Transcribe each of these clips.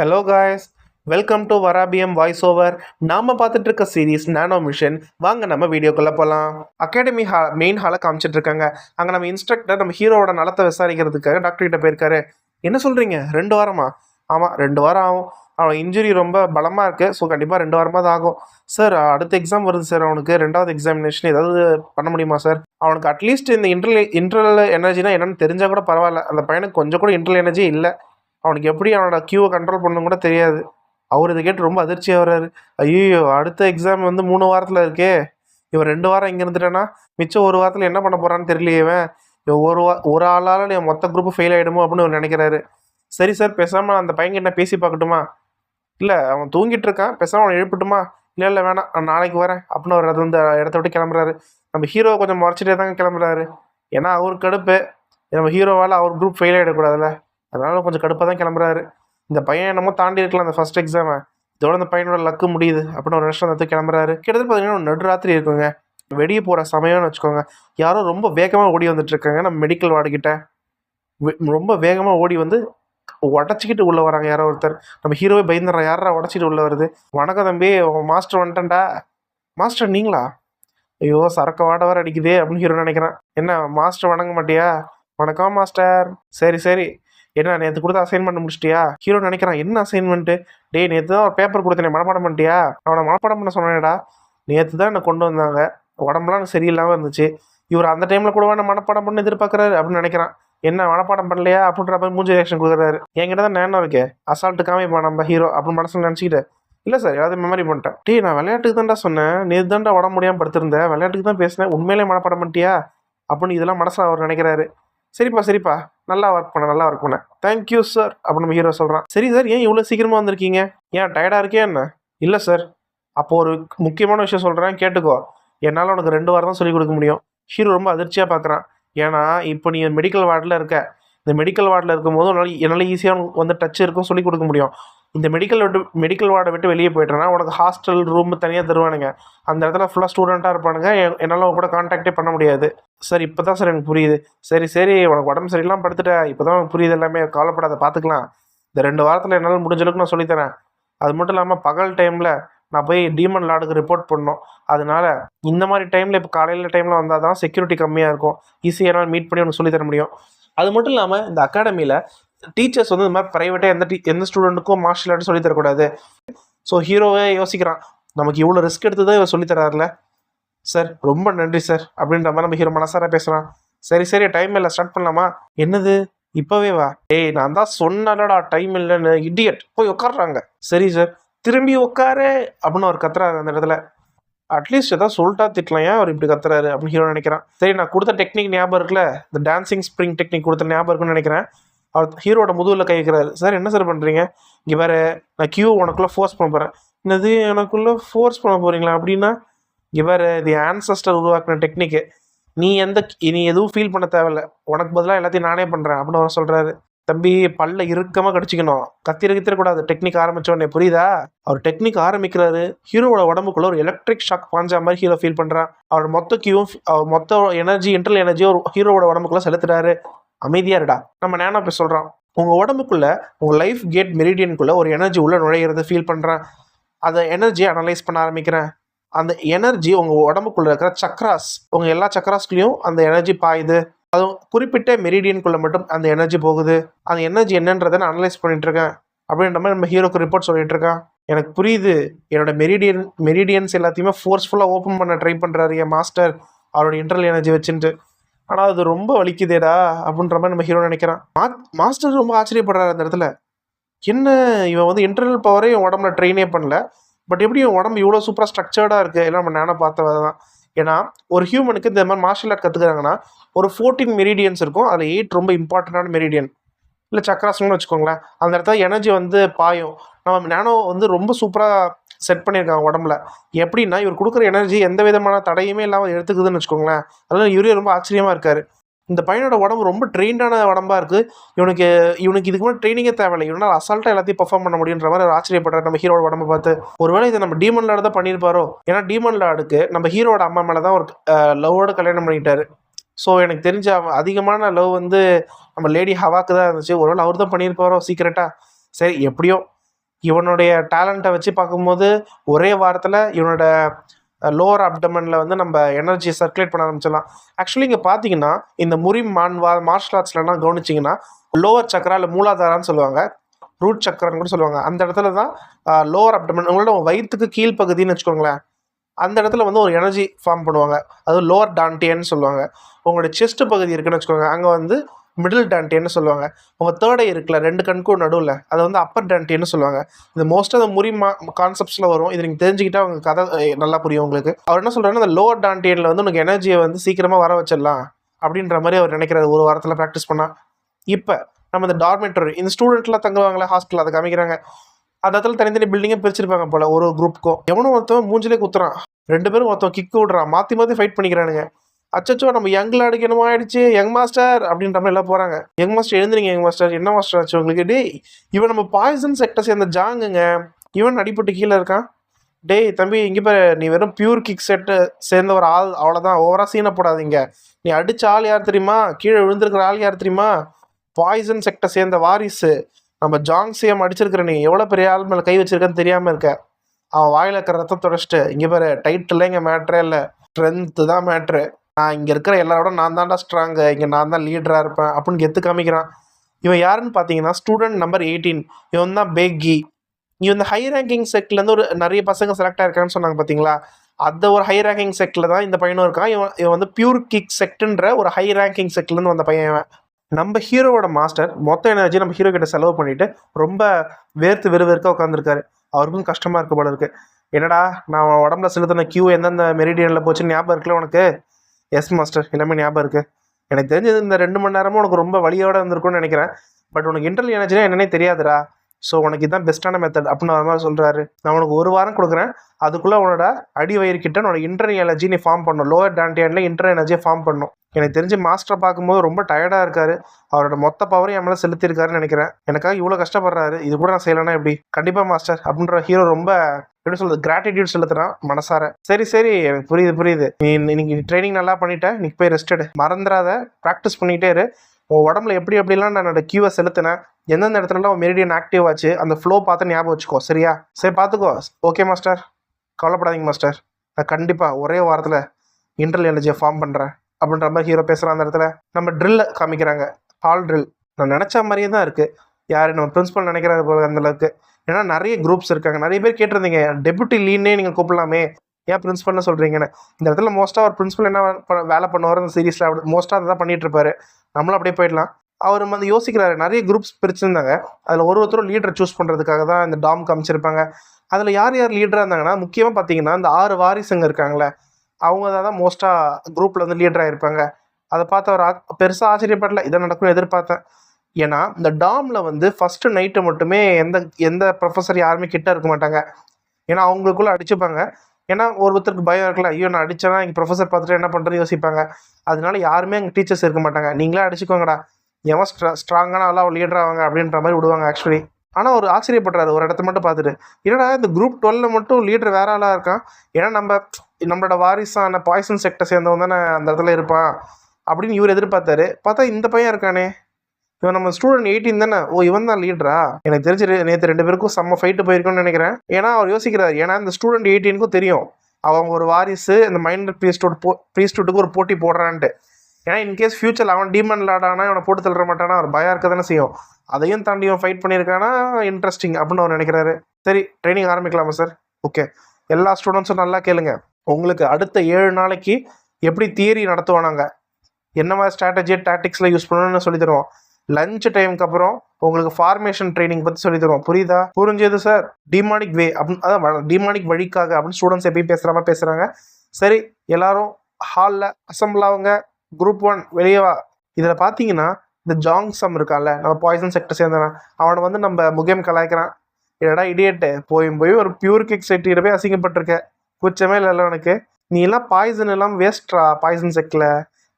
Hello guys welcome to வராபியம் voice over நாம பார்த்துட்டு இருக்க சீரிஸ் நானோ மிஷன் வாங்க நம்ம வீடியோக்குள்ளே போகலாம் அகாடமி ஹா மெயின் ஹாலை காமிச்சிட்டு இருக்காங்க அங்கே நம்ம இன்ஸ்ட்ரக்டர் நம்ம ஹீரோவோட நலத்தை விசாரிக்கிறதுக்காக டாக்டர்கிட்ட போயிருக்காரு. என்ன சொல்கிறீங்க ரெண்டு வாரமா? ஆமாம் ரெண்டு வாரம் ஆகும். அவன் இன்ஜுரி ரொம்ப பலமாக இருக்குது ஸோ கண்டிப்பாக ரெண்டு வாரமாக தான் ஆகும். சார் அடுத்த எக்ஸாம் வருது சார் அவனுக்கு ரெண்டாவது எக்ஸாமினேஷன் ஏதாவது பண்ண முடியுமா சார் அவனுக்கு அட்லீஸ்ட் இந்த இன்டர்ல இன்டர்னல் எனர்ஜினா என்னென்னு தெரிஞ்சால் கூட பரவாயில்ல. அந்த பையனுக்கு கொஞ்சம் கூட இன்டர்னல் எனர்ஜி இல்லை. அவனுக்கு எப்படி அவனோட க்யூவை கண்ட்ரோல் பண்ணணும் கூட தெரியாது. அவர் இதை கேட்டு ரொம்ப அதிர்ச்சியாக வர்றாரு. ஐயோ அடுத்த எக்ஸாம் வந்து மூணு வாரத்தில் இருக்கே. இவன் ரெண்டு வாரம் இங்கே இருந்துட்டேன்னா மிச்சம் ஒரு வாரத்தில் என்ன பண்ண போகிறான்னு தெரியலையே இவன். இவன் ஒரு வா ஒரு ஆளால் என் மொத்த குரூப் ஃபெயில் ஆகிடுமோ அப்படின்னு அவர் நினைக்கிறாரு. சரி சார் பேசாமல் அந்த பையன் என்ன பேசி பார்க்கட்டுமா? இல்லை அவன் தூங்கிட்டு இருக்கான். பேசாமல் அவனை எழுப்பட்டுமா? இல்லை இல்லை வேணாம். நான் நாளைக்கு வரேன். அப்படின்னு அவர் அது வந்து இடத்த விட்டு கிளம்புறாரு. நம்ம ஹீரோ கொஞ்சம் முறைச்சிட்டே தாங்க கிளம்புறாரு. ஏன்னா அவருக்கு கடுப்பு. நம்ம ஹீரோவால் அவர் குரூப் ஃபெயில் ஆகிடக்கூடாதுல்ல அதனால கொஞ்சம் கடுப்பாக தான் கிளம்புறாரு. இந்த பையன் என்னமோ தாண்டி இருக்கலாம் அந்த ஃபர்ஸ்ட் எக்ஸாமை இதோட அந்த பையனோட லக்கு முடியுது அப்படின்னு ஒரு நிமிஷம் வந்து கிளம்புறாரு. கிட்டத்தட்ட பார்த்தீங்கன்னா ஒரு நடுராத்திரி இருக்குங்க. வெளியே போகிற சமயம்னு வச்சுக்கோங்க. யாரோ ரொம்ப வேகமாக ஓடி வந்துட்டுருக்காங்க நம்ம மெடிக்கல் வார்டுக்கிட்ட ரொம்ப வேகமாக ஓடி வந்து உடச்சிக்கிட்டு உள்ளே வராங்க யாரோ ஒருத்தர். நம்ம ஹீரோவே பயந்துடுறான். யாரா உடச்சிட்டு உள்ளே வருது? வணக்கம் தம்பி உன் மாஸ்டர் வந்துட்டேன்டா. மாஸ்டர் நீங்களா? ஐயோ சரக்கு வாட வர அடிக்குதே அப்படின்னு ஹீரோ நினைக்கிறேன். என்ன மாஸ்டர் வணங்க மாட்டியா? வணக்கம் மாஸ்டர் சரி சரி. என்ன நேற்று கொடுத்த அசைன்மெண்ட் முடிச்சிட்டியா? ஹீரோ நினைக்கிறான் என்ன அசைன்மெண்ட்டு டே நேற்று தான் ஒரு பேப்பர் கொடுத்தேன் மனப்பாடம் பண்ணிட்டியா? அவனை மனப்பாடம் பண்ண சொன்னேடா நேற்று தான் என்னை கொண்டு வந்தாங்க. உடம்புலாம் எனக்கு சரியில்லாமல் இருந்துச்சு. இவர் அந்த டைமில் கூட என்ன மனப்பாடம் பண்ணி எதிர்பார்க்குறாரு அப்படின்னு நினைக்கிறான். என்ன மனப்பாடம் பண்ணலையா? அப்படின்ற மாதிரி மூஞ்சி ரியாக்ஷன் கொடுக்குறாரு. என்கிட்ட தான் நேரம் இருக்கே. அசால்ட்டு காமிப்பா நம்ம ஹீரோ அப்படின்னு மனசில் நினச்சிக்கிட்டு இல்லை சார் ஏதாவது மெமரி பண்ணிட்டேன். டீ நான் விளையாட்டுக்கு தான்டா சொன்னேன். நேற்று தான்டா உடம்பு முடியாமல் படுத்திருந்தேன். விளையாட்டுக்கு தான் பேசினேன். உண்மையிலே மனப்பாடம் பண்ணிட்டியா? அப்படின்னு இதெல்லாம் மனசில் அவர் நினைக்கிறாரு. சரிப்பா சரிப்பா. நல்லா ஒர்க் பண்ண நல்லா ஒர்க் பண்ண. தேங்க்யூ சார் அப்படின்னு நம்ம ஹீரோ சொல்கிறான் சரி சார் ஏன் இவ்வளோ சீக்கிரமாக வந்திருக்கீங்க? ஏன் டயர்டாக இருக்கே என்ன? இல்லை சார் அப்போது ஒரு முக்கியமான விஷயம் சொல்கிறேன் கேட்டுக்கோ. என்னால் உனக்கு ரெண்டு வாரம் தான் சொல்லிக் கொடுக்க முடியும். ஹீரோ ரொம்ப அதிர்ச்சியாக பார்க்குறான் ஏன்னா இப்போ நீ மெடிக்கல் வார்டில் இருக்க. இந்த மெடிக்கல் வார்டில் இருக்கும்போது உன்னால் என்னால் ஈஸியாக வந்து டச் இருக்கும் சொல்லிக் கொடுக்க முடியும். இந்த மெடிக்கல் விட்டு மெடிக்கல் வார்டை விட்டு வெளியே போயிட்டேன்னா உனக்கு ஹாஸ்டல் ரூம் தனியாக தருவானுங்க. அந்த இடத்துல ஃபுல்லாக ஸ்டூடெண்ட்டாக இருப்பானுங்க. என்னால் உங்க கூட காண்டாக்டே பண்ண முடியாது. சார் இப்போ தான் சார் எனக்கு புரியுது. சரி சரி உனக்கு உடம்பு சரியில்லாம படுத்துட்ட. இப்போ தான் உனக்கு புரியுது எல்லாமே. கவலைப்படாத பார்த்துக்கலாம் இந்த ரெண்டு வாரத்தில் என்னால் முடிஞ்ச அளவுக்கு நான் சொல்லித்தரேன். அது மட்டும் இல்லாமல் பகல் டைமில் நான் போய் டீமன் லார்டுக்கு ரிப்போர்ட் பண்ணணும் அதனால இந்த மாதிரி டைமில் இப்போ காலையில் டைமில் வந்தால் தான் செக்யூரிட்டி கம்மியாக இருக்கும். ஈஸியாக என்னால் மீட் பண்ணி உனக்கு சொல்லித்தர முடியும். அது மட்டும் இல்லாமல் இந்த அகாடமியில் டீச்சர்ஸ் வந்து இந்த மாதிரி ப்ரைவேட்டாக எந்த டீ எந்த ஸ்டூடெண்ட்டுக்கும் மார்ஷல் ஆர்ட் சொல்லித் தரக்கூடாது. ஸோ ஹீரோவே யோசிக்கிறான். நமக்கு இவ்வளோ ரிஸ்க் எடுத்து தான் இவர் சொல்லித்தராருல சார் ரொம்ப நன்றி சார் அப்படின்ற மாதிரி நம்ம ஹீரோ மனசார பேசுகிறான் சரி சரி டைம் இல்லை ஸ்டார்ட் பண்ணலாமா? என்னது? இப்போவே வா. ஏய் நான் தான் சொன்னலடா டைம் இல்லைன்னு. இடியட் போய் உட்காடுறாங்க சரி சார் திரும்பி உட்காரு அப்படின்னு அவர் கத்துறாரு அந்த இடத்துல. அட்லீஸ்ட் ஏதாவது சொல்லிட்டா திட்டலாம். ஏன் அவர் இப்படி கத்துறாரு அப்படின்னு ஹீரோ நினைக்கிறான். சரி நான் கொடுத்த டெக்னிக் ஞாபகம் இருக்குல்ல? இந்த டான்சிங் ஸ்ப்ரிங் டெக்னிக் கொடுத்த ஞாபகம் இருக்குன்னு நினைக்கிறேன். அவர் ஹீரோட முதுகில் கை வைக்கிறாரு. சார் என்ன சார் பண்ணுறீங்க இங்கே வேறு நான் கியூ உனக்குள்ளே ஃபோர்ஸ் பண்ண போகிறேன் என்னது? எனக்குள்ளே ஃபோர்ஸ் பண்ண போகிறீங்களா அப்படின்னா இங்கே வேறு இது ஆன்சஸ்டர் உருவாக்குன டெக்னிக்கு நீ எந்த நீ எதுவும் ஃபீல் பண்ண தேவையில்ல. உனக்கு பதிலாக எல்லாத்தையும் நானே பண்ணுறேன் அப்படின்னு அவர் சொல்கிறாரு தம்பி பல்ல இறுக்கமாக கடிச்சிக்கணும். கத்திர கத்திரக்கூடாது டெக்னிக் ஆரம்பிச்ச உடனே புரியுதா? அவர் டெக்னிக் ஆரம்பிக்கிறாரு. ஹீரோவோட உடம்புக்குள்ள ஒரு எலக்ட்ரிக் ஷாக் பாஞ்ச மாதிரி ஹீரோ ஃபீல் பண்ணுறான் அவர் மொத்த கியூவும் மொத்த எனர்ஜி இன்டர்னல் எனர்ஜியும் ஒரு ஹீரோவோட உடம்புக்குள்ள செலுத்துறாரு. அமைதியா இருடா. நம்ம நேனா போய் சொல்கிறோம் உங்கள் உடம்புக்குள்ள உங்கள் லைஃப் கேட் மெரிடியனுக்குள்ளே ஒரு எனர்ஜி உள்ளே நுழையிறத ஃபீல் பண்ணுறேன் அந்த எனர்ஜியை அனலைஸ் பண்ண ஆரம்பிக்கிறேன். அந்த எனர்ஜி உங்கள் உடம்புக்குள்ளே இருக்கிற சக்ராஸ் உங்கள் எல்லா சக்ராஸ்குள்ளேயும் அந்த எனர்ஜி பாயுது. அதுவும் குறிப்பிட்ட மெரிடியனுக்குள்ளே மட்டும் அந்த எனர்ஜி போகுது. அந்த எனர்ஜி என்னன்றதை நான் அனலைஸ் பண்ணிட்டு இருக்கேன். அப்படின்ற மாதிரி நம்ம ஹீரோக்கு ரிப்போர்ட் சொல்லிட்டு இருக்கான். எனக்கு புரியுது என்னோட மெரிடியன் மெரிடியன்ஸ் எல்லாத்தையுமே ஃபோர்ஸ்ஃபுல்லாக ஓப்பன் பண்ண ட்ரை பண்ணுறாரு என் மாஸ்டர் அவரோட இன்டர்னல் எனர்ஜி வச்சுட்டு ஆனால் அது ரொம்ப வலிக்குதேடா அப்படின்ற மாதிரி நம்ம ஹீரோ நினைக்கிறான். மா- மாஸ்டர் ரொம்ப ஆச்சரியப்படுறாரு அந்த இடத்துல. என்ன இவன் வந்து இன்டர்னல் பவரே இவன் உடம்புல ட்ரெயினே பண்ணல. பட் எப்படி இவன் உடம்பு இவ்வளோ சூப்பராக ஸ்ட்ரக்சர்டாக இருக்குது எல்லாம் நம்ம நானே பார்த்தவ தான் ஏன்னா ஒரு ஹியூமனுக்கு இந்த மாதிரி மார்ஷல் ஆர்ட் கற்றுக்குறாங்கன்னா ஒரு ஃபோர்டீன் மெரிடியன்ஸ் இருக்கும். அதில் எயிட் ரொம்ப இம்பார்ட்டண்டான மெரிடியன் இல்லை சக்கராசனம்னு வச்சுக்கோங்களேன். அந்த இடத்துல எனர்ஜி வந்து பாயும். நம்ம நேனோ வந்து ரொம்ப சூப்பராக செட் பண்ணியிருக்காங்க உடம்புல. எப்படின்னா இவர் கொடுக்குற எனர்ஜி எந்த விதமான தடையுமே இல்லாமல் எடுத்துக்குதுன்னு வச்சுக்கோங்களேன். அதனால் இவரே ரொம்ப ஆச்சரியமாக இருக்கார். இந்த பையனோட உடம்பு ரொம்ப ட்ரெயின்டான உடம்பாக இருக்குது இவனுக்கு இவனுக்கு இதுக்கு முன்னாடி ட்ரைனிங்கே தேவையில்லை. இவனால் அசால்ட்டாக எல்லாத்தையும் பர்ஃபார்ம் பண்ண முடியுன்ற மாதிரி ஒரு ஆச்சரியப்படுறாரு. நம்ம ஹீரோட உடம்பு பார்த்து. ஒருவேளை இதை நம்ம டீமன் லாடு தான் பண்ணியிருப்பாரோ? ஏன்னா டீமன் லாடுக்கு நம்ம ஹீரோட அம்மா மேலே தான் ஒரு லவ்வோட கல்யாணம் பண்ணிட்டாரு ஸோ எனக்கு தெரிஞ்ச அதிகமான லவ் வந்து நம்ம லேடி ஹவாக்கு தான் இருந்துச்சு. ஒருவேளை அவர் தான் பண்ணியிருப்பாரோ சீக்கிரட்டாக சரி எப்படியோ இவனுடைய டேலண்ட்டை வச்சு பார்க்கும்போது ஒரே வாரத்தில் இவனோட லோவர் அப்டமனில் வந்து நம்ம எனர்ஜி சர்க்குலேட் பண்ண ஆரம்பிச்சிடலாம். ஆக்சுவலி இங்கே பார்த்தீங்கன்னா இந்த முறி மான்வா மார்ஷல் ஆர்ட்ஸ்லாம் கவனிச்சிங்கன்னா லோவர் சக்கரா இல்லை மூலாதாரான்னு சொல்லுவாங்க. ரூட் சக்கரன்னு கூட சொல்லுவாங்க. அந்த இடத்துல தான் லோவர் அப்டமன் உங்களோட வயிற்றுக்கு கீழ்ப்பகுதின்னு வச்சுக்கோங்களேன். அந்த இடத்துல வந்து ஒரு எனர்ஜி ஃபார்ம் பண்ணுவாங்க. அது லோவர் டான்டியன்னு சொல்லுவாங்க. உங்களோட செஸ்ட் பகுதி இருக்குன்னு வச்சுக்கோங்க. அங்கே வந்து மிடில் டான்டியன்னு சொல்லுவாங்க. உங்கள் தேர்ட் ஐ இருக்குல்ல ரெண்டு கண்கும் நடுவில் அதை வந்து அப்பர் டேண்டியன்னு சொல்லுவாங்க. இது மோஸ்ட்டாக அந்த முறி மா கான்செப்ட்ஸில் வரும். இது நீங்கள் தெரிஞ்சுக்கிட்டா உங்கள் கதை நல்லா புரியும் உங்களுக்கு. அவர் என்ன சொல்கிறாருன்னா அந்த லோவர் டான்டியனில் வந்து உனக்கு எனர்ஜியை வந்து சீக்கிரமாக வர வச்சிடலாம் அப்படின்ற மாதிரி அவர் நினைக்கிறாரு. ஒரு வாரத்தில் ப்ராக்டிஸ் பண்ணால் இப்போ நம்ம இந்த டார்மெட்டரி இந்த ஸ்டூடெண்ட்லாம் தங்குவாங்களே ஹாஸ்டல் அதை காமிக்கிறாங்க. அந்த இடத்துல தனித்தனி பில்டிங்கே பிரிச்சிருப்பாங்க போல ஒரு குரூப்புக்கும் எவனும் ஒருத்தவன் மூஞ்சிலே குத்துறான். ரெண்டு பேரும் ஒருத்தன் கிக்கு விடுறான். மாற்றி மாற்றி ஃபைட் பண்ணிக்கிறானுங்க. அச்சச்சோ நம்ம யங்கில் அடிக்கணுமா ஆயிடுச்சு யங் மாஸ்டர் அப்படின்ற மாதிரி எல்லாம் போகிறாங்க யங் மாஸ்டர் எழுந்துருங்க யங் மாஸ்டர் என்ன மாஸ்டர் ஆச்சு உங்களுக்கு? டேய் இவன் நம்ம பாய்சன் செக்டர் சேர்ந்த ஜாங்குங்க. இவன் அடிபட்டு கீழே இருக்கான். டேய் தம்பி இங்கே பாரு நீ வெறும் பியூர் கிக் செட்டு சேர்ந்த ஒரு ஆள் அவ்வளோதான் ஓவராக சீனை போடாதீங்க. நீ அடிச்ச ஆள் யார் தெரியுமா? கீழே விழுந்திருக்கிற ஆள் யார் தெரியுமா? பாய்சன் செக்டர் சேர்ந்த வாரிசு. நம்ம ஜாங் சிஎம் அடிச்சிருக்கிற நீ எவ்வளோ பெரிய ஆள் மேலே கை வச்சிருக்கன்னு தெரியாமல் இருக்க. அவன் வாயில் இருக்கிற ரத்தம் தொடச்சிட்டு இங்கே பாரு டைட்டில் இங்கே மேட்ரே இல்லை. ஸ்ட்ரென்த்து தான் மேட்ரு நான் இங்கே இருக்கிற எல்லாரோட நான் தான்டா ஸ்ட்ராங்கு இங்கே நான் தான் லீடராக இருப்பேன் அப்படின்னு கெத்து காமிக்கிறான். இவன் யாருன்னு பார்த்தீங்கன்னா ஸ்டூடெண்ட் நம்பர் எயிட்டீன் இவன் தான் பேக்கி. இவன் ஹை ரேங்கிங் செட்லேருந்து ஒரு நிறைய பசங்க செலக்ட் ஆயிருக்கான்னு சொன்னாங்க பார்த்தீங்களா? அந்த ஒரு ஹை ரேங்கிங் செக்டில் தான் இந்த பையனும் இருக்கான். இவன் இவன் வந்து பியூர் கிக் செக்ட்ன்ற ஒரு ஹை ரேங்கிங் செக்ட்லேருந்து வந்த பையன் நம்ம ஹீரோவோட மாஸ்டர் மொத்த எனர்ஜி நம்ம ஹீரோ கிட்ட செலவு பண்ணிட்டு ரொம்ப வேர்த்து வெறுவேர்க்க உட்காந்துருக்காரு அவருக்கும் கஷ்டமாக இருக்க போல இருக்கு. என்னடா நான் உடம்புல செலுத்தின கியூ எந்தெந்த மெரிடியனில் போச்சுன்னு ஞாபகம் இருக்குல்ல உனக்கு? எஸ் மாஸ்டர் எல்லாமே ஞாபகம் இருக்குது எனக்கு தெரிஞ்சது இந்த ரெண்டு மணி நேரமும் உனக்கு ரொம்ப வழியோடு இருந்திருக்கும்னு நினைக்கிறேன். பட் உனக்கு இன்டர்வியூ எனர்ஜினா என்னன்னே தெரியாதுடா. ஸோ உனக்கு இதுதான் பெஸ்ட்டான மெத்தட் அப்படின்னு அவர் மாதிரி சொல்கிறாரு நான் உனக்கு ஒரு வாரம் கொடுக்குறேன். அதுக்குள்ளே உன்னோட அடி வயிறு கிட்ட உன்னோட இன்டர் எனர்ஜி நீ ஃபார்ம் பண்ணணும். லோவர் டான்டியனில் இன்டர் எனர்ஜியை ஃபார்ம் பண்ணும் எனக்கு தெரிஞ்சு மாஸ்டரை பார்க்கும்போது ரொம்ப டயர்டாக இருக்காரு. அவரோட மொத்த பவரையும் என் மேலே செலுத்தியிருக்காருன்னு நினைக்கிறேன். எனக்காக இவ்வளோ கஷ்டப்படுறாரு. இது கூட நான் செய்யலைன்னா எப்படி? கண்டிப்பாக மாஸ்டர் அப்படின்ற ஹீரோ ரொம்ப எப்படி சொல்றது? கிராட்டிடியூட் செலுத்துறான் மனசார. சரி சரி. எனக்கு புரியுது புரியுது. நீ இன்னைக்கு ட்ரைனிங் நல்லா பண்ணிட்ட. நீ போய் ரெஸ்ட் எடு. மறந்துடாத ப்ராக்டிஸ் பண்ணிகிட்டே இரு. உன் உடம்புல எப்படி எப்படிலாம் நான் என்னோட கியூவை செலுத்தினேன் எந்தெந்த இடத்துலலாம் மெரிடியன் ஆக்டிவ் ஆச்சு அந்த ஃப்ளோ பார்த்து ஞாபகம் வச்சுக்கோ சரியா? சரி பார்த்துக்கோ. ஓகே மாஸ்டர் கவலைப்படாதீங்க மாஸ்டர் நான் கண்டிப்பாக ஒரே வாரத்தில் இன்டர்னல் எனர்ஜியை ஃபார்ம் பண்ணுறேன் அப்படின்ற மாதிரி ஹீரோ பேசுகிற அந்த இடத்துல. நம்ம ட்ரில்லை காமிக்கிறாங்க. ஹால் ட்ரில் நான் நினச்ச மாதிரியே தான் இருக்குது யார் நம்ம பிரின்ஸிபல் நினைக்கிறாரு போல அந்தளவுக்கு ஏன்னா நிறைய குரூப்ஸ் இருக்காங்க. நிறைய பேர் கேட்டிருந்தீங்க டெபுட்டி லீனே நீங்கள் கூப்பிடலாமே. ஏன் பிரின்ஸிபல்னு சொல்கிறீங்கன்னு இந்த இடத்துல மோஸ்ட்டாக ஒரு பிரின்ஸிபல் என்ன வேலை பண்ணுவார்? அந்த சீரீஸில் அப்படி மோஸ்ட்டாக அதை தான் பண்ணிகிட்டு இருப்பாரு. நம்மளும் அப்படியே போயிடலாம். அவர் வந்து யோசிக்கிறாரு நிறைய குரூப்ஸ் பிரிச்சிருந்தாங்க. அதில் ஒரு ஒருத்தரும் லீடரை சூஸ் பண்ணுறதுக்காக தான் இந்த டாம் காமிச்சிருப்பாங்க அதில் யார் யார் லீடராக இருந்தாங்கன்னா முக்கியமாக பார்த்தீங்கன்னா இந்த ஆறு வாரிசுங்க இருக்காங்களே அவங்க தான் மோஸ்ட்டாக குரூப்பில் வந்து லீடராக இருப்பாங்க அதை பார்த்து அவர் பெருசாக ஆச்சரியப்படல. இதை நடக்கும்னு எதிர்பார்த்தேன். ஏன்னா இந்த டாமில் வந்து ஃபஸ்ட்டு நைட்டு மட்டுமே எந்த எந்த ப்ரொஃபஸர் யாருமே கிட்ட இருக்க மாட்டாங்க. ஏன்னா அவங்களுக்குள்ளே அடிச்சுப்பாங்க. ஏன்னா ஒருத்தருக்கு பயம் இருக்கல ஐயோ நான் அடித்தேன்னா எங்கள் ப்ரொஃபஸர் பார்த்துட்டு என்ன பண்ணுறது யோசிப்பாங்க. அதனால யாருமே அங்கே டீச்சர்ஸ் இருக்க மாட்டாங்க. நீங்களே அடிச்சுக்கோங்கடா. எவன் ஸ்ட்ரா ஸ்ட்ராங்கான ஆளாக அவள் லீடர் ஆவாங்க அப்படின்ற மாதிரி விடுவாங்க ஆக்சுவலி ஆனால் ஒரு ஆச்சரியப்படுறாரு ஒரு இடத்த மட்டும் பார்த்துட்டு. என்னடா இந்த குரூப் டுவெல்ல மட்டும் லீடர் வேற ஆளாக இருக்கான்? ஏன்னா நம்ம நம்மளோட வாரிசான பாய்சன் செக்டர் சேர்ந்தவன் தானே அந்த இடத்துல இருப்பான் அப்படின்னு இவர் எதிர்பார்த்தாரு. பார்த்தா இந்த பையன் இருக்கானே. இவன் நம்ம ஸ்டூடெண்ட் எயிட்டீன் தானே? ஓ இவன் தான் லீடரா எனக்கு தெரிஞ்சு நேற்று ரெண்டு பேருக்கும் செம்ம ஃபைட்டு போயிருக்கோம்னு நினைக்கிறேன். ஏன்னா அவர் யோசிக்கிறார் ஏன்னா இந்த ஸ்டூடெண்ட் எயிட்டீனுக்கும் தெரியும். அவங்க ஒரு வாரிசு இந்த மைண்டர் ப்ரீஸ்டோட போ ப்ரீஸ்டூட்டுக்கு ஒரு போட்டி போடுறான்ட்டு. ஏன்னா இன்கேஸ் ஃபியூச்சர் அவன் டீமன் லாடானா இவனை போட்டு தள்ளுற மாட்டானா? அவர் பயம் இருக்க தானே செய்யும். அதையும் தாண்டி இவன் ஃபைட் பண்ணியிருக்கானா? இன்ட்ரெஸ்டிங் அப்படின்னு அவர் நினைக்கிறாரு. சரி ட்ரைனிங் ஆரம்பிக்கலாமா சார் ஓகே எல்லா ஸ்டூடெண்ட்ஸும் நல்லா கேளுங்க. உங்களுக்கு அடுத்த ஏழு நாளைக்கு எப்படி தியரி நடத்துவானாங்க? என்ன மாதிரி ஸ்ட்ராட்டஜி டாக்டிக்ஸில் யூஸ் பண்ணணும்னு சொல்லி தருவோம். லஞ்ச் டைமுக்கு அப்புறம் உங்களுக்கு ஃபார்மேஷன் ட்ரைனிங் பற்றி சொல்லி தருவோம். புரியுதா? புரிஞ்சது சார் டிமானிக் வே அப்படின்னு அதான் டிமானிக் வழிக்காக அப்படின்னு ஸ்டூடெண்ட்ஸ் எப்பயும் பேசுகிற மாதிரி பேசுகிறாங்க சரி எல்லாரும் ஹாலில் அசம்பிள் ஆகுங்க குரூப் ஒன் வெளியே வா. இதில் பார்த்தீங்கன்னா இந்த ஜாங் சம் இருக்கான்ல நம்ம பாய்சன் செக்டர் சேர்ந்தவன். அவனை வந்து நம்ம முகேம் கலாய்க்கிறான். என்னடா இடியட்டு போய் போய் ஒரு பியூர் கிக் செட்டில் போய் அசிங்கப்பட்டிருக்க. குச்சமே இல்லைல்ல எனக்கு நீ எல்லாம் பாய்சன் எல்லாம் வேஸ்ட்ரா பாய்சன் செக்கில்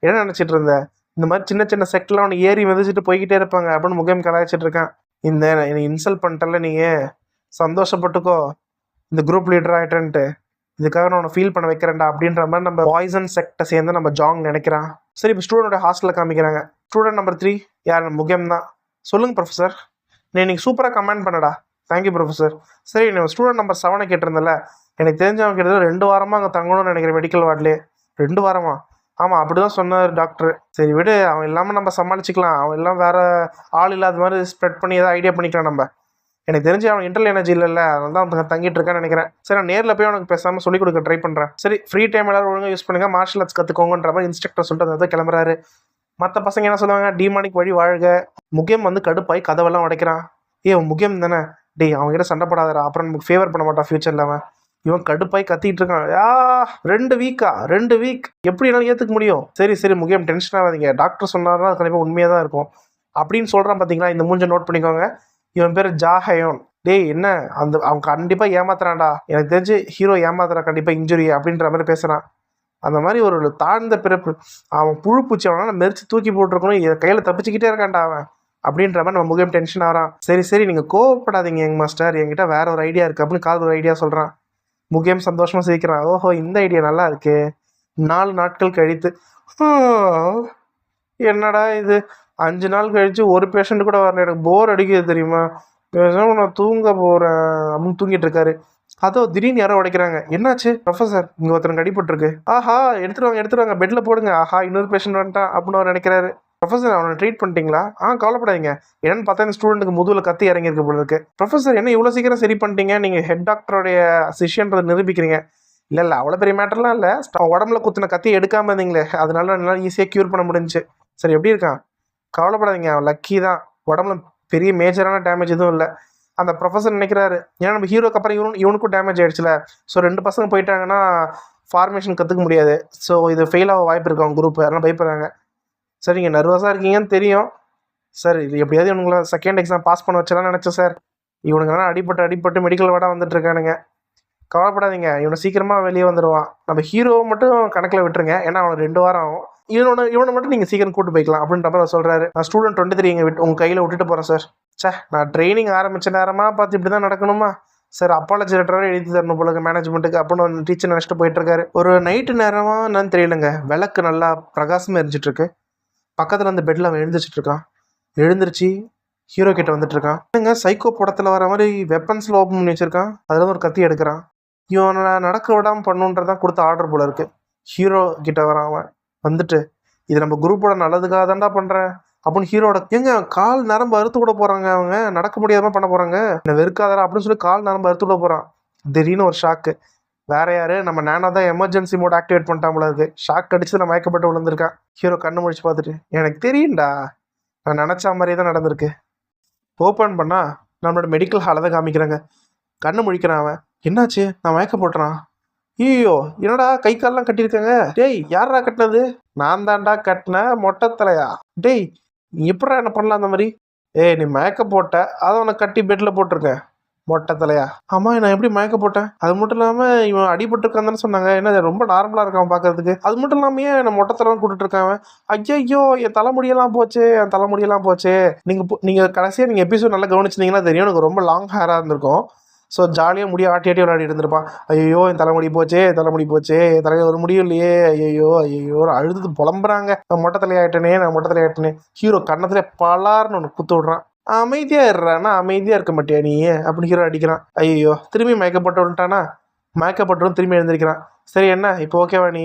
என்ன நினச்சிட்டு இருந்த? இந்த மாதிரி சின்ன சின்ன செக்டில் அவனை ஏறி மிதிச்சிட்டு போய்கிட்டே இருப்பாங்க அப்படின்னு முகம் கலாய்ச்சிட்டு இருக்கான். இந்த என்னை இன்சல்ட் பண்ணிட்டல நீ? சந்தோஷப்பட்டுக்கோ. இந்த குரூப் லீடர் ஆகிட்டேன்ட்டு இதுக்காக நான் உன்னை ஃபீல் பண்ண வைக்கிறேன்டா அப்படின்ற மாதிரி நம்ம பாய்சன் செக்டை சேர்ந்து நம்ம ஜாங் நினைக்கிறான். சரி இப்போ ஸ்டூடெண்டோட ஹாஸ்டலில் காமிக்கிறாங்க. ஸ்டூடெண்ட் நம்பர் த்ரீ யார்? முகம் தான். சொல்லுங்கள் ப்ரொஃபஸர் நீ இன்னைக்கு சூப்பராக கமெண்ட் பண்ணடா. தேங்க்யூ ப்ரொஃபஸர் சரி நீ ஸ்டூடெண்ட் நம்பர் செவனை கேட்டிருந்தல எனக்கு தெரிஞ்சவங்க கிட்டத்தட்ட ரெண்டு வாரமாக அங்கே தங்கணும்னு நினைக்கிறேன் மெடிக்கல் வார்டிலே ரெண்டு வாரமா. ஆமாம் அப்படி தான் சொன்னார் டாக்டர் சரி விடு அவன் இல்லாமல் நம்ம சமாளிச்சுக்கலாம். அவன் எல்லாம் வேறு ஆள் இல்லாத மாதிரி ஸ்ப்ரெட் பண்ணி ஏதாவது ஐடியா பண்ணிக்கலாம் நம்ம. எனக்கு தெரிஞ்சு அவன் இன்டர்ல் எனர்ஜி இல்லைல்ல அதனால தான் அவன் தங்கிட்டு இருக்கான்னு நினைக்கிறேன். சரி நான் நேரில் போய் அவனுக்கு பேசாமல் சொல்லிக் கொடுக்க ட்ரை பண்ணுறேன் சரி ஃப்ரீ டைம் எல்லாரும் ஒழுங்காக யூஸ் பண்ணுங்க. மார்ஷல் ஆர்ட்ஸ் கற்றுக்கோங்கன்ற மாதிரி இன்ஸ்ட்ரக்டர் சொல்லிட்டு அதை கிளம்புறாரு. மற்ற பசங்க என்ன சொல்லுவாங்க? டிமானிக் வழி வாழ்க. முகியம் வந்து கடுப்பாய் கதவெல்லாம் உடைக்கிறான். ஏ முகியம் தானே? டேய் அவங்ககிட்ட சண்டை போடாதடா. அப்புறம் நமக்கு ஃபேவர் பண்ண மாட்டான் ஃபியூச்சரில் அவன். இவன் கடுப்பாய் கத்திட்டு இருக்கான் ஆ ரெண்டு வீக்கா ரெண்டு வீக் எப்படி என்னால் ஏற்றுக்க முடியும்? சரி சரி முக்கியம் டென்ஷன் ஆகாதீங்க. டாக்டர் சொன்னார்னா அது கண்டிப்பாக உண்மையாக தான் இருக்கும். அப்படின்னு சொல்கிறான் பார்த்தீங்களா இந்த மூஞ்ச நோட் பண்ணிக்கோங்க. இவன் பேர் ஜாஹயோன். டேய் என்ன? அந்த அவன் கண்டிப்பாக ஏமாத்துறான்டா. எனக்கு தெரிஞ்சு ஹீரோ ஏமாத்துறான் கண்டிப்பாக இன்ஜுரி அப்படின்ற மாதிரி பேசுகிறான் அந்த மாதிரி ஒரு தாழ்ந்த பிறப்பு. அவன் புழு பூச்சி அவனால் மெரிச்சு தூக்கி போட்டிருக்கணும். என் கையில் தப்பிச்சுக்கிட்டே இருக்கான்டா அவன். அப்படின்ற மாதிரி நம்ம முகம் டென்ஷன் ஆகிறான் சரி சரி நீங்கள் கோவப்படாதீங்க எங்கள் மாஸ்டர் என்கிட்ட வேற ஒரு ஐடியா இருக்குது அப்படின்னு கால் ஒரு ஐடியா சொல்கிறான் முகேம் சந்தோஷமாக சிரிக்கிறான். ஓஹோ இந்த ஐடியா நல்லா இருக்கே. நாலு நாட்கள் கழித்து என்னடா இது? அஞ்சு நாள் கழிச்சு ஒரு பேஷண்ட் கூட வரல. எனக்கு போர் அடிக்குது தெரியுமா? நான் தூங்க போகிறேன் அப்படின்னு தூங்கிட்டு இருக்காரு. அதோ திடீர்னு யாரோ உடைக்கிறாங்க. என்னாச்சு? ப்ரொஃபசர் இங்கே ஒருத்தனுக்கு அடிபட்டுருக்கு. ஆஹா எடுத்துருவாங்க வாங்க எடுத்துட்டு வாங்க. பெட்டில் போடுங்க. ஆஹா இன்னொரு பேஷண்ட் வந்துட்டான் அப்படின்னு அவர் நினைக்கிறாரு. ப்ரொஃபஸர் அவனை ட்ரீட் பண்ணிட்டீங்களா? ஆ கவலைப்படாதீங்க. என்னன்னு பார்த்தா இந்த ஸ்டூடெண்ட்டுக்கு முதுகில் கத்தி இறங்கியிருக்கு போல இருக்கு. ப்ரொஃபசர் என்ன இவ்வளோ சீக்கிரம் சரி பண்ணிட்டீங்க? நீங்கள் ஹெட் டாக்டருடைய சிஷ்யன்றதை நிரூபிக்கிறீங்க. இல்லை இல்லை அவ்வளோ பெரிய மேட்டர்லாம் இல்லை. உடம்புல குத்தின கத்தி எடுக்காம இருந்தீங்களே அதனால என்னால் ஈஸியாக க்யூர் பண்ண முடிஞ்சு சரி எப்படி இருக்கான்? கவலைப்படாதீங்க அவன் லக்கி தான். உடம்புல பெரிய மேஜரான டேமேஜ் எதுவும் இல்லை. அந்த ப்ரொஃபஸர் நினைக்கிறாரு ஏன்னா நம்ம ஹீரோக்கு அப்புறம் இவனு இவனுக்கும் டேமேஜ் ஆயிடுச்சுல. ஸோ ரெண்டு பசங்க போயிட்டாங்கன்னா ஃபார்மேஷன் கற்றுக்க முடியாது. ஸோ இது ஃபெயில் ஆக வாய்ப்பு இருக்கு அவங்க குரூப் யாரெல்லாம் பயப்படுறாங்க. சார் நீங்கள் நர்வஸாக இருக்கீங்கன்னு தெரியும். சார் இது எப்படியாவது இவனுங்களை செகண்ட் எக்ஸாம் பாஸ் பண்ண வச்சலாம் நினச்சேன் சார். இவனுங்கெல்லாம் அடிப்பட்டு அடிப்பட்டு மெடிக்கல் வார்டாக வந்துட்டுருக்கானுங்க. கவலைப்படாதீங்க. இவனை சீக்கிரமாக வெளியே வந்துடுவான் நம்ம ஹீரோவை மட்டும் கணக்கில் விட்டுருங்க. ஏன்னா அவனுக்கு ரெண்டு வாரம் ஆகும். இவனோட இவனை மட்டும் நீங்கள் சீக்கிரம் கூட்டு போய்க்கலாம் அப்படின்ற மாதிரி சொல்கிறாரு நான் ஸ்டூடெண்ட் டுவெண்ட்டி த்ரீ எங்கள் விட்டு உங்கள் கையில் விட்டுட்டு போகிறேன் சார். சே நான் ட்ரைனிங் ஆரம்பித்த நேரமாக பார்த்து இப்படி தான் நடக்கணுமா? சார் அப்பாலஜி லெட்டராக எழுதி தரணும் போல மேனேஜ்மெண்ட்டுக்கு அப்படின்னு டீச்சர் நினச்சிட்டு போயிட்டுருக்காரு. ஒரு நைட்டு நேரமாக என்னன்னு தெரியலங்க. விளக்கு நல்லா பிரகாசமாக எரிஞ்சிட்டு பக்கத்தில் அந்த பெட்டில் அவன் எழுந்திரிச்சிட்டு இருக்கான் எழுந்திருச்சு ஹீரோ கிட்ட வந்துட்டு இருக்கான் என்னங்க சைக்கோ படத்தில் வர மாதிரி வெப்பன்ஸில் ஓப்பன் பண்ணி வச்சிருக்கான். அதில் ஒரு கத்தி எடுக்கிறான். இவனை நடக்க விடாமல் பண்ணுன்றதான் கொடுத்த ஆர்டர் போல இருக்கு. ஹீரோ கிட்ட வரான் அவன். வந்துட்டு இது நம்ம குரூப்போட நல்லதுக்காக தான்டா பண்ணுறேன் அப்படின்னு ஹீரோட எங்க கால் நரம்பு அறுத்து விட போகிறாங்க அவங்க. நடக்க முடியாதமா பண்ண போகிறாங்க என்ன வெறுக்காதரா அப்படின்னு சொல்லி கால் நரம்பு அறுத்து விட போகிறான் திடீர்னு ஒரு ஷாக்கு வேற யாரு? நம்ம நானா தான் எமர்ஜென்சி மோட் ஆக்டிவேட் பண்ணிட்டாமல இருக்கு. ஷாக் அடிச்சு நான் மயக்கப்பட்டு விழுந்திருக்கான். ஹீரோ கண்ணு முடிச்சு பார்த்துட்டு எனக்கு தெரியும்டா. நான் நினச்ச மாதிரியே தான் நடந்திருக்கு. ஓப்பன் பண்ணா நம்மளோட மெடிக்கல் ஹாலை தான் காமிக்கிறாங்க. கண்ணு முழிக்கிறான் அவன். என்னாச்சு? நான் மயக்க போட்டுறான் ஐயோ என்னடா? கை கால்லாம் கட்டியிருக்காங்க. டேய் யாரா கட்டினது? நான் தான்டா கட்டின மொட்டை தலையா? டேய் நீ எப்படா என்ன பண்ணலாம் அந்த மாதிரி? ஏய் நீ மயக்க போட்ட அதை உனக்கு கட்டி பெட்டில் போட்டிருக்கேன். மொட்டை தலையா? ஆமாம் நான் எப்படி மயக்க போட்டேன்? அது மட்டும் இல்லாமல் இவன் அடிபட்டிருக்கான்னு சொன்னாங்க. என்ன ரொம்ப நார்மலாக இருக்கான் பார்க்கறதுக்கு. அது மட்டும் இல்லாமல் ஏன் என்ன மொட்டை தலை கூட்டிட்டு இருக்கான் ஐயோ என் தலைமுடியெல்லாம் போச்சு என் தலைமுடியெல்லாம் போச்சு. நீங்கள் நீங்கள் கடைசியாக நீங்கள் எபிசோட் நல்லா கவனிச்சிங்கன்னா தெரியும். எனக்கு ரொம்ப லாங் ஹேராக இருந்திருக்கும். ஸோ ஜாலியாக முடிய ஆட்டி ஆட்டி விளையாடி இருந்திருப்பான். ஐயோ என் தலைமுடி போச்சே தலைமுடி போச்சே. என் தலையில் ஒரு முடியும் இல்லையே. ஐயோ ஐயோ அழுது புலம்புறாங்க. நான் மொட்டை தலையாயிட்டனே நான் மொட்டை தலையாயிட்டனே. ஹீரோ கண்ணத்துல பலார்னு ஒன்று குத்து விட்றான். அமைதியாக இருறானா அமைதியாக இருக்க மாட்டியா நீ? அப்படிங்கிற ஹீரோ அடிக்கிறான். ஐயோ திரும்பி மயக்கப்பட்டு விட்டானா மயக்கப்பட்டவன் திரும்பி எழுந்திருக்கிறான். சரி என்ன? இப்போ ஓகேவா நீ?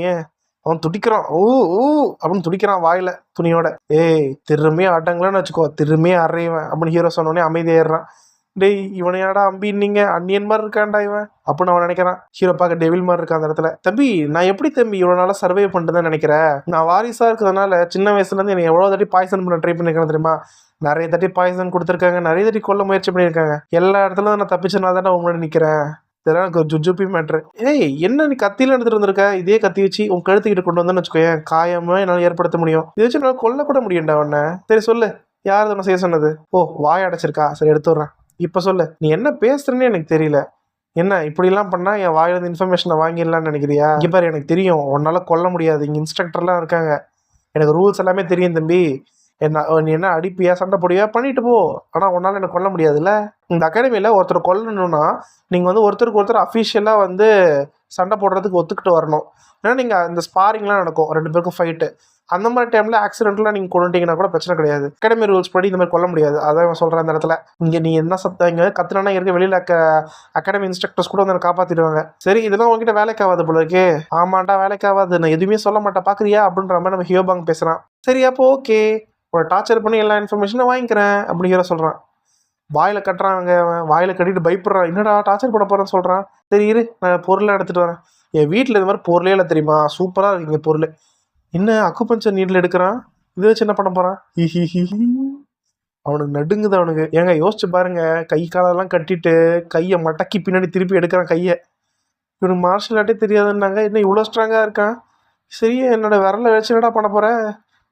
அவன் துடிக்கிறான். ஓ ஓ அப்படின்னு துடிக்கிறான் வாயில துணியோட. ஏய் திரும்பியும் ஆட்டங்களான்னு வச்சுக்கோ. திரும்பியும் அறையுவேன் அப்படின்னு ஹீரோ சொன்னோடனே அமைதியாயிடுறான் டேய் இவனையாடா அம்பின்னீங்க? அன்னியன் மாதிரி இருக்கான்டா இவன். அப்படின்னு அவன் நினைக்கிறான். ஹீரோ பார்க்க டெவில் மாதிரி இருக்கான் அந்த இடத்துல. தம்பி நான் எப்படி தம்பி இவ்வளோ நாளாக சர்வே பண்ணுறதுன்னு நினைக்கிறேன்? நான் வாரிசாக இருக்கிறதுனால சின்ன வயசுலேருந்து என்னை எவ்வளோ தட்டி பாய்சன் பண்ண ட்ரை பண்ணியிருக்கேன் தெரியுமா? நிறைய தட்டி பாய்சன் கொடுத்துருக்காங்க. நிறைய தட்டி கொல்ல முயற்சி பண்ணியிருக்காங்க எல்லா இடத்துல நான் தப்பிச்சனால தான் உங்களை நிற்கிறேன் இதெல்லாம் எனக்கு ஒரு ஜுஜுப்பி மேட்ரு ஏய் என்ன நீ கத்தியில எடுத்துட்டு வந்திருக்க? இதே கத்தி வச்சு உன் கழுத்துக்கிட்ட கொண்டு வந்தேன்னு வச்சுக்கோயேன். காயமே என்னால் ஏற்படுத்த முடியும். இதை வச்சு என்னால் கொல்ல கூட முடியும்டா உன்னை. சரி சொல்லு. யார் உன்னை செய்ய சொன்னது? ஓ வாய் அடைச்சிருக்கா. சரி எடுத்துடுறேன் இப்போ சொல்லு. நீ என்ன பேசுறேன்னு எனக்கு தெரியல. என்ன இப்படிலாம் பண்ணால் என் வாயிலிருந்து இன்ஃபர்மேஷனை வாங்கிடலான்னு நினைக்கிறியா? இங்கே பாரு எனக்கு தெரியும். உன்னால் கொல்ல முடியாது. இங்கே இன்ஸ்ட்ரக்டர்லாம் இருக்காங்க. எனக்கு ரூல்ஸ் எல்லாமே தெரியும் தம்பி. என்ன நீ என்ன அடிப்பியா சண்டை போடுவியா? பண்ணிட்டு போ. ஆனால் உன்னால் எனக்கு கொல்ல முடியாதுல்ல? இந்த அகாடமியில் ஒருத்தர் கொல்லணும்னா நீங்கள் வந்து ஒருத்தருக்கு ஒருத்தர் அஃபிஷியலாக வந்து சண்டை போடுறதுக்கு ஒத்துக்கிட்டு வரணும். ஏன்னா நீங்கள் இந்த ஸ்பாரிங்லாம் நடக்கும். ரெண்டு பேருக்கும் ஃபைட்டு அந்த மாதிரி டைமில் ஆக்சிடென்ட்லாம் நீங்கள் கொண்டுட்டீங்கன்னா கூட பிரச்சனை கிடையாது. அகாடமி ரூல்ஸ் படி இந்த மாதிரி கொல்ல முடியாது. அதான் இவன் சொல்கிறேன் அந்த இடத்துல. இங்கே நீ என்ன சத்தம்? இங்கே கத்துனா இருக்க வெளியில் அக்க அகாடமி இன்ஸ்ட்ரக்டர்ஸ் கூட வந்து காப்பாற்றிடுவாங்க சரி இதெல்லாம் உங்ககிட்ட வேலைக்கு ஆகாது போல இருக்கே. ஆமாண்டா வேலைக்கு ஆகாது நான் எதுவுமே சொல்ல மாட்டேன். பார்க்குறியா அப்படின்ற மாதிரி நம்ம ஹியோபாங் பேசுகிறான் சரி அப்போ ஓகே ஒரு டார்ச்சர் பண்ணி எல்லா இன்ஃபர்மேஷனும் வாங்கிக்கிறேன் அப்படிங்கிற சொல்கிறான் வாயில் கட்டுறாங்க அவன். வாயில் கட்டிட்டு பயப்படுறான். என்னடா டார்ச்சர் பண்ண போகிறேன்னு சொல்கிறான் சரி இரு நான் பொருளை எடுத்துகிட்டு வரேன். என் வீட்டில் இந்த மாதிரி பொருளே இல்லை தெரியுமா? சூப்பராக இருக்குங்க பொருள். என்ன அக்குப்பஞ்சர் நீடில் எடுக்கிறான்? இதை வச்சு என்ன பண்ண போகிறான் அவனுக்கு நடுங்குது அவனுக்கு. ஏங்க யோசிச்சு பாருங்க. கை காலெல்லாம் கட்டிட்டு கையை மடக்கி பின்னாடி திருப்பி எடுக்கிறான் கையை. இவனுக்கு மார்ஷல் ஆர்ட்டே தெரியாதுன்னாங்க. என்ன இவ்வளோ ஸ்ட்ராங்காக இருக்கான்? சரியா என்னோட விரலை வச்சு என்னடா பண்ண போற?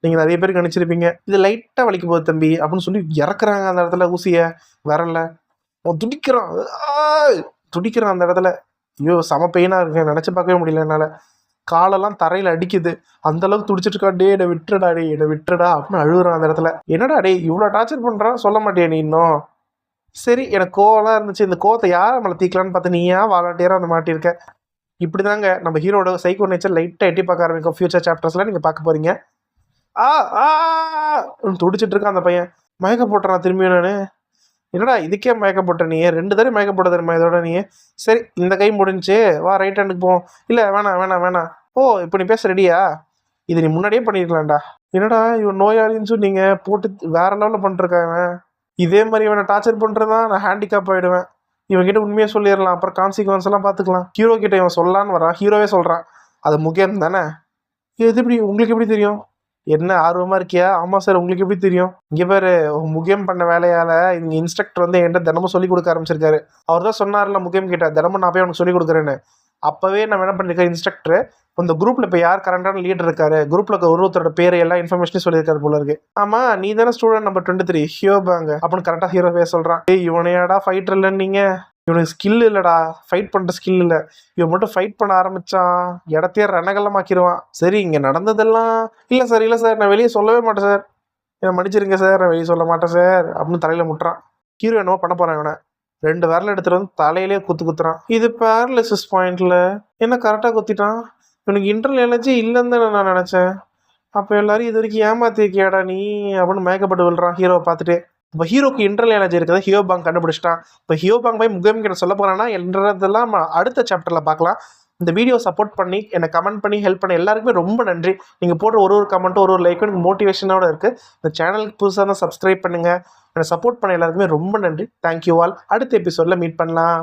நீங்கள் நிறைய பேர் கணிச்சிருப்பீங்க. இது லைட்டாக வலிக்க போகுது தம்பி அப்படின்னு சொல்லி இறக்குறாங்க அந்த இடத்துல ஊசியை விரல அவன் துடிக்கிறான். துடிக்கிறான் அந்த இடத்துல. ஐயோ சம பெயினாக இருக்கு. நினச்சி பார்க்கவே முடியல என்னால். காலெல்லாம் தரையில் அடிக்குது. அந்த அளவுக்கு துடிச்சிட்டு இருக்கா டே என்னை விட்டுடா டே என்னை விட்டுடா அப்படின்னு அழுகுறான் அந்த இடத்துல. என்னடா டே இவ்வளோ டார்ச்சர் பண்ணுறான் சொல்ல மாட்டியா நீ இன்னும்? சரி எனக்கு கோவம்லாம் இருந்துச்சு. இந்த கோவத்தை யார் நம்மளை தீக்கலான்னு பார்த்து நீ ஏன் வாலண்டியராக வந்து மாட்டியிருக்க? இப்படி தாங்க நம்ம ஹீரோட சைக்கோ நேச்சர் லைட்டாக எட்டி பார்க்க ஆரம்பிக்கும். ஃபியூச்சர் சாப்டர்ஸில் நீங்கள் பார்க்க போகிறீங்க ஆ ஆ துடிச்சிட்டு இருக்கான் அந்த பையன். மயக்க போட்டுறான் திரும்பியும் நான். என்னடா இதுக்கே மயக்க போட்ட நீ ரெண்டு தடவை மயக்க போட்ட தெரியுமா இதோட நீ சரி இந்த கை முடிஞ்சு வா ரைட் ஹேண்டுக்கு போவோம். இல்லை வேணாம் வேணாம் வேணாம். ஓ இப்போ நீ பேச ரெடியா இது நீ முன்னாடியே பண்ணிருக்கலாம்டா என்னடா இவன் நோயாளின்னு சொன்னீங்க. போட்டு வேற லெவலில் பண்ணிருக்கான் இதே மாதிரி இவனை டார்ச்சர் பண்ணுறதா நான் ஹேண்டிகேப் ஆகிடுவேன் இவன் கிட்ட உண்மையை சொல்லிடலாம். அப்புறம் கான்சிக்வன்ஸ் எல்லாம் பார்த்துக்கலாம். ஹீரோ கிட்ட இவன் சொல்லான்னு வரான். ஹீரோவே சொல்கிறான் அது முக்கியம் தானே? இது எப்படி உங்களுக்கு எப்படி தெரியும்? என்ன ஆர்வமாக இருக்கியா? ஆமாம் சார் உங்களுக்கு எப்படி தெரியும்? இங்கே பேர் முகியம் பண்ண வேலையால் இங்கே இன்ஸ்ட்ரக்டர் வந்து என்கிட்ட தினமும் சொல்லி கொடுக்க ஆரம்பிச்சிருக்காரு. அவர் தான் சொன்னார்ல முகியம் கிட்ட தினமும் நான் போய் அவனுக்கு சொல்லி கொடுக்குறேன்னு. அப்போவே நான் என்ன பண்ணியிருக்கேன் இன்ஸ்ட்ரக்டர் இந்த குரூப்பில் இப்போ யார் கரண்டான லீடர் இருக்காரு? குரூப்பில் இருக்க ஒருத்தரோட பேர் எல்லா இன்ஃபர்மேஷனும் சொல்லியிருக்காரு போல இருக்கு. ஆமாம் நீ தானே ஸ்டூடெண்ட் நம்பர் டுவெண்ட்டி த்ரீ ஹியோ பாங்க அப்படின்னு கரெக்டாக ஹீரோ பேர் சொல்கிறான் ஏய் இவனையாடா ஃபைட்டர் இல்லைன்னு நீங்கள் இவனுக்கு ஸ்கில் இல்லைடா. ஃபைட் பண்ணுற ஸ்கில் இல்லை. இவன் மட்டும் ஃபைட் பண்ண ஆரம்பித்தான் இடத்தையே ரணகலமாக்கிடுவான் சரி இங்கே நடந்ததெல்லாம் இல்லை சார் இல்லை சார் நான் வெளியே சொல்லவே மாட்டேன் சார் என்னை மன்னிச்சிருங்க சார் நான் வெளியே சொல்ல மாட்டேன் சார் அப்படின்னு தலையில் முட்டுறான். ஹீரோ என்னவோ பண்ண போகிறான் இவனை. ரெண்டு விரல் எடுத்துகிட்டு வந்து தலையிலே குத்து குத்துறான். இது பேரலிசிஸ் பாயிண்டில் என்ன கரெக்டாக குத்திட்டான்? இவனுக்கு இன்டர்னல் எனர்ஜி இல்லைன்னு தானே நான் நினச்சேன். அப்போ எல்லாரும் இது வரைக்கும் ஏமாத்திருக்கியாடா நீ அப்படின்னு மேக்கப்பட்டு விழுறான். ஹீரோவை பார்த்துட்டு. இப்போ ஹீரோக்கு இன்டர்னல் எனர்ஜி இருக்கிறத ஹியோ பாங் கண்டுபிடிச்சிட்டான். இப்போ ஹியோ பாங் போய் முகம் கிட்ட சொல்ல போறான்னா என்றதெல்லாம் நம்ம அடுத்த சாப்டரில் பார்க்கலாம். இந்த வீடியோ சப்போர்ட் பண்ணி என்னை கமெண்ட் பண்ணி ஹெல்ப் பண்ண எல்லாருக்குமே ரொம்ப நன்றி. நீங்கள் போடுற ஒரு ஒரு கமெண்ட்டும் ஒரு ஒரு லைக்கும் எனக்கு மோட்டிவேஷனோட இருக்குது இந்த சேனலுக்கு புதுசாக தான் சப்ஸ்கிரைப் பண்ணுங்கள் என்னை சப்போர்ட் பண்ண எல்லாருக்குமே ரொம்ப நன்றி. தேங்க்யூ ஆல் அடுத்த எபிசோடில் மீட் பண்ணலாம்.